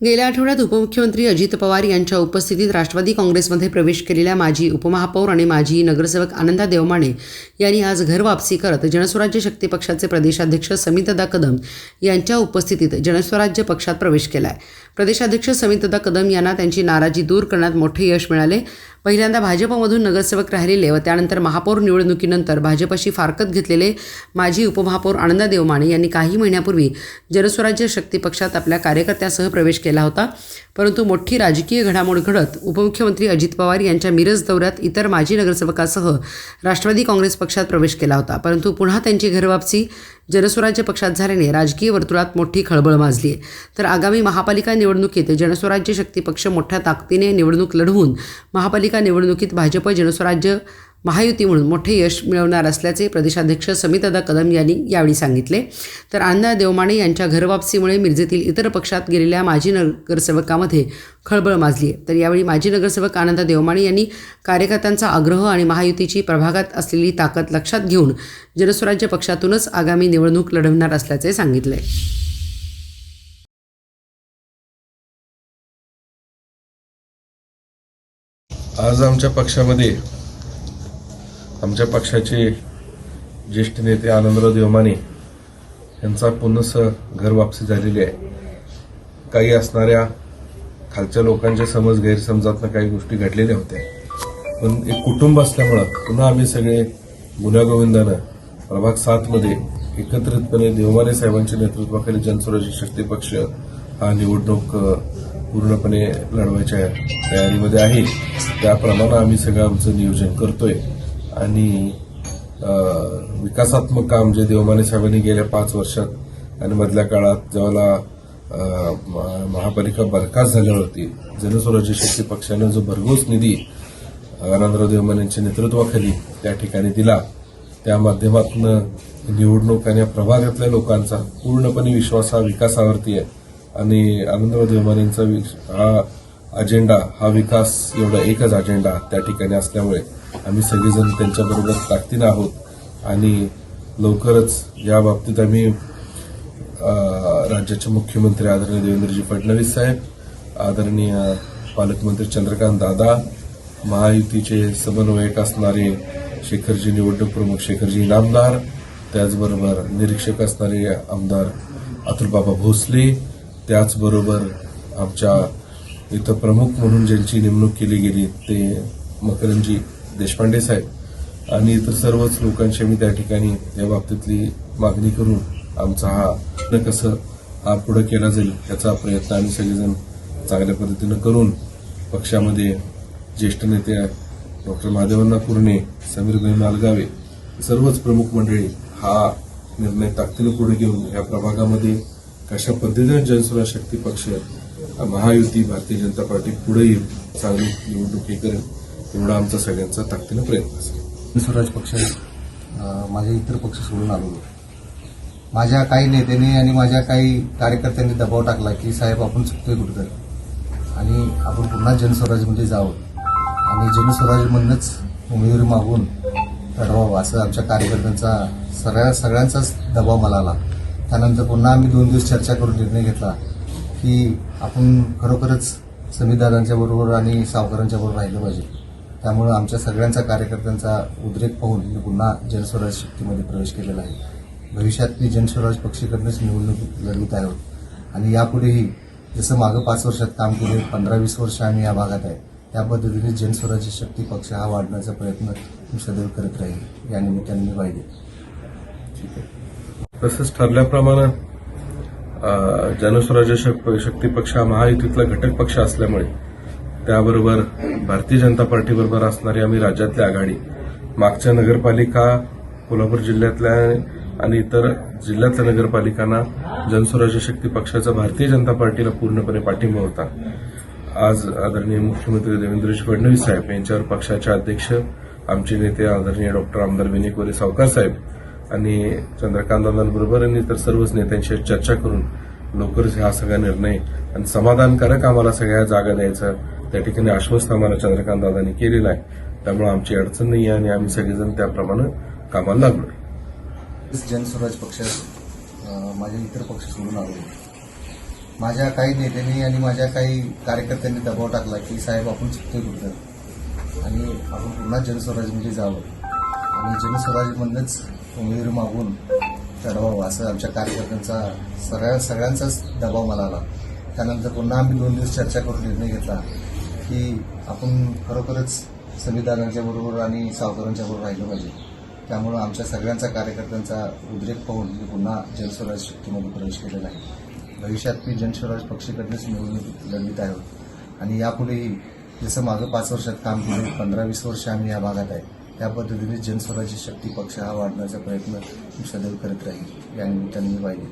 गेल्या आठवड्यात उपमुख्यमंत्री अजित पवार यांच्या उपस्थितीत राष्ट्रवादी काँग्रेसमध्ये प्रवेश केलेल्या माजी उपमहापौर आणि माजी नगरसेवक आनंदा देवमाने यांनी आज घर वापसी करत जनस्वराज्य शक्ती पक्षाचे प्रदेशाध्यक्ष समितदा कदम यांच्या उपस्थितीत जनस्वराज्य पक्षात प्रवेश केला आहे प्रदेशाध्यक्ष समितदा कदम यांना त्यांची नाराजी दूर करण्यात मोठे यश मिळाले. पहिल्यांदा भाजपमधून नगरसेवक राहिलेले व त्यानंतर महापौर निवडणुकीनंतर भाजपशी फारकत घेतलेले माजी उपमहापौर आनंदा देवमाने यांनी काही महिन्यापूर्वी जनस्वराज्य शक्ती पक्षात आपल्या कार्यकर्त्यासह प्रवेश केला होता. परंतु मोठी राजकीय घडामोड घडत उपमुख्यमंत्री अजित पवार यांच्या मिरज दौऱ्यात इतर माजी नगरसेवकासह राष्ट्रवादी काँग्रेस पक्षात प्रवेश केला होता. परंतु पुन्हा त्यांची घरवापसी जनस्वराज्य पक्षात झाल्याने राजकीय वर्तुळात मोठी खळबळ माजली आहे तर आगामी महापालिका निवडणुकीत जनस्वराज्य शक्ती पक्ष मोठ्या ताकदीने निवडणूक लढवून महापालिका निवडणुकीत भाजप जनस्वराज्य महायुती म्हणून मोठे यश मिळवणार असल्याचे प्रदेशाध्यक्ष समितदा कदम यांनी यावेळी सांगितले. तर अण्णा देवमाने यांच्या घरवापसीमुळे मिरजेतील इतर पक्षात गेलेल्या माजी नगरसेवकामध्ये खळबळ माजली आहे तर यावेळी माजी नगरसेवक आनंदा देवमाणे यांनी कार्यकर्त्यांचा आग्रह आणि महायुतीची प्रभागात असलेली ताकद लक्षात घेऊन जनस्वराज्य पक्षातूनच आगामी निवडणूक लढवणार असल्याचे सांगितले. आज आमच्या पक्षामध्ये आमच्या पक्षाचे ज्येष्ठ नेते आनंदराव देवमाने यांचा पुनस घर वापसी झालेली आहे. काही असणाऱ्या खालच्या लोकांच्या समज गैरसमजातनं काही गोष्टी घडलेल्या होत्या. पण एक कुटुंब असल्यामुळं पुन्हा आम्ही सगळे गुन्हागोविंदानं प्रभाग सातमध्ये एकत्रितपणे देवमाने साहेबांच्या नेतृत्वाखाली जनस्वराज्य शक्ती पक्ष हा निवडणूक पूर्णपणे लढवायच्या तयारीमध्ये आहे. त्याप्रमाणे आम्ही सगळं आमचं नियोजन करतोय. आणि विकासात्मक काम जे देवमाने साहेबांनी गेल्या पाच वर्षात आणि मधल्या काळात ज्यावेळेला म- महापालिका बरखास्त झाल्यावरती जनस्वराज्य शक्ती पक्षानं जो भरघोस निधी आनंदराव देवमान यांच्या नेतृत्वाखाली त्या ठिकाणी दिला त्या माध्यमातून निवडणूक आणि या प्रभागातल्या लोकांचा पूर्णपणे विश्वास हा विकासावरती आहे. आणि आनंदराव देवमान यांचा हा अजेंडा हा विकास एवढा एकच अजेंडा त्या ठिकाणी असल्यामुळे आम्ही सगळेजण त्यांच्याबरोबर ताकदीनं आहोत. आणि लवकरच या बाबतीत आम्ही राज्याचे मुख्यमंत्री आदरणीय देवेंद्रजी फडणवीस साहेब आदरणीय पालकमंत्री चंद्रकांत दादा महायुतीचे समन्वयक असणारे शेखरजी निवडणूक प्रमुख शेखरजी इनामदार त्याचबरोबर निरीक्षक असणारे आमदार अतुलबाबा भोसले त्याचबरोबर आमच्या इथं प्रमुख म्हणून ज्यांची नेमणूक केली गेली ते मकरंजी देशपांडे साहेब. आणि इतर सर्वच लोकांशी मी त्या ठिकाणी या बाबतीतली मागणी करून आमचा हा प्रश्न कसं हा पुढे केला जाईल याचा प्रयत्न आम्ही सगळेजण चांगल्या पद्धतीनं करून पक्षामध्ये ज्येष्ठ नेते डॉक्टर महादेवन्ना कुर्णे समीरभाई अलगावे सर्वच प्रमुख मंडळी हा निर्णय ताकदीनं पुढे घेऊन या प्रभागामध्ये कशा पद्धतीने जनसुरा शक्ती पक्ष महायुती भारतीय जनता पार्टी पुढे येईल चांगली निवडणूक हे करेल एवढा आमचा सगळ्यांचा ताकदीनं प्रयत्न असेल. स्वराज पक्ष माझे इतर पक्ष सोडून आलो माझ्या काही नेत्यांनी आणि माझ्या काही कार्यकर्त्यांनी दबाव टाकला की साहेब आपण चुकतोय कुठं आणि आपण पुन्हा जनस्वराजमध्ये जावं. आणि जनस्वराजमधूनच उमेदवारी मागून लढवावं असं आमच्या कार्यकर्त्यांचा सगळ्या सगळ्यांचाच दबाव मला आला. त्यानंतर पुन्हा आम्ही दोन दिवस चर्चा करून निर्णय घेतला की आपण खरोखरच समीदारांच्या बरोबर आणि सावकारांच्या बरोबर राहिलं पाहिजे. त्यामुळे आमच्या सगळ्यांचा कार्यकर्त्यांचा उद्रेक पाहून मी पुन्हा जनस्वराज शक्तीमध्ये प्रवेश केलेला आहे. भविष्यात मी जनस्वराज पक्षीकडनंच निवडणूक लढवित आहोत आणि यापुढेही जसं मागं पाच वर्षात काम केले पंधरा वीस वर्ष आम्ही या भागात आहे त्या पद्धतीने जनस्वराज्य शक्ती पक्ष हा वाढण्याचा प्रयत्न मी सदैव करत राहील. या निमित्ताने मी पाहिजे तसंच ठरल्याप्रमाणे जनस्वराज्य शक्ती पक्ष हा महायुतीतला घटक पक्ष असल्यामुळे त्याबरोबर भारतीय जनता पार्टीबरोबर असणारी आम्ही राज्यातली आघाडी मागच्या नगरपालिका कोल्हापूर जिल्ह्यातल्या आणि इतर जिल्ह्यातल्या नगरपालिकांना जनस्वराज्य शक्ती पक्षाचा भारतीय जनता पार्टीला पूर्णपणे पाठिंबा होता. आज आदरणीय मुख्यमंत्री देवेंद्रजी फडणवीस साहेब यांच्यावर पक्षाचे अध्यक्ष आमचे नेते आदरणीय डॉक्टर आमदार विनिकोरे सावकार साहेब आणि चंद्रकांत दादांबरोबर आणि इतर सर्वच नेत्यांशी चर्चा करून लवकरच हा सगळा निर्णय आणि समाधानकारक आम्हाला सगळ्या जागा द्यायचा त्या ठिकाणी आश्वस्त आम्हाला चंद्रकांत दादांनी केलेला आहे. त्यामुळे आमची अडचण नाही आहे आणि आम्ही सगळेजण त्याप्रमाणे कामाला लागलो जनस्वराज पक्षात माझे इतर पक्ष सोडून आलो माझ्या काही नेत्यांनी आणि माझ्या काही कार्यकर्त्यांनी दबाव टाकला की साहेब आपण चुकतोय कुठं आणि आपण पुन्हा जनस्वराजमध्ये म्हणजे जावं. आणि जनस्वराज्यमधनंच उमेदवारी मागून चढवावं असं आमच्या कार्यकर्त्यांचा सगळ्या सगळ्यांचाच दबाव मला आला. त्यानंतर पुन्हा आम्ही दोन दिवस चर्चा करून निर्णय घेतला की आपण खरोखरच संविधानाच्या बरोबर आणि सावकारांच्या बरोबर राहिलं पाहिजे. त्यामुळं आमच्या सगळ्यांचा कार्यकर्त्यांचा उद्रेक पाहून मी पुन्हा जनस्वराज शक्तीमध्ये प्रवेश केलेला आहे. भविष्यात मी जनस्वराज पक्षाकडनंच निवडणूक लढवित आहोत आणि यापुढेही जसं मागं पाच वर्षात काम केले पंधरा वीस वर्ष आम्ही या भागात आहे. त्या पद्धतीने जनस्वराज्य शक्ती पक्ष हा वाढण्याचा प्रयत्न मी सदैव करत राहील. या निमित्ताने मी पाहिजे